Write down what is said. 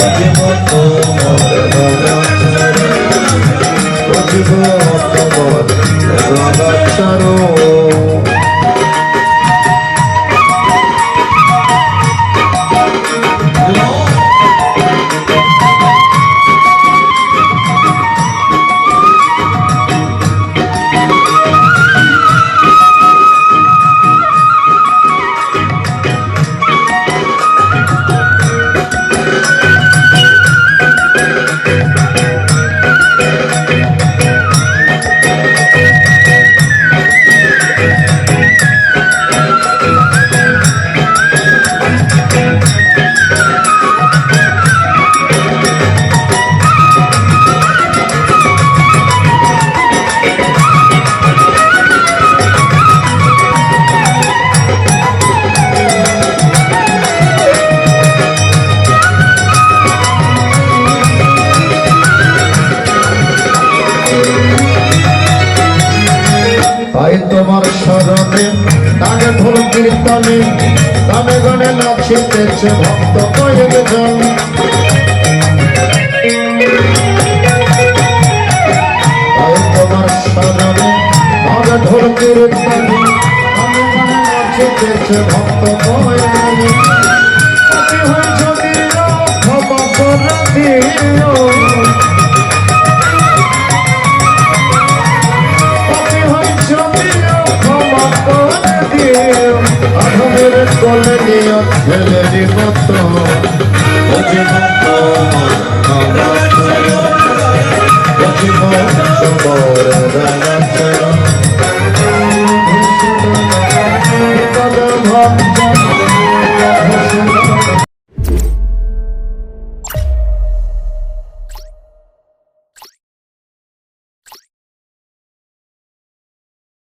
বুঝিব তাই তোমার স্মরণে তাকে ঢোল কীর্তনে গানে গানে নাচিতেছে ভক্ত কয়েকজন তাই ঢোল কীর্তনে গানে গানে নাচিতেছে ভক্ত আধমের কলে নিয়ে ফেলে দিব তো বুঝিব বুঝিব তোমার রাজা ভক্ত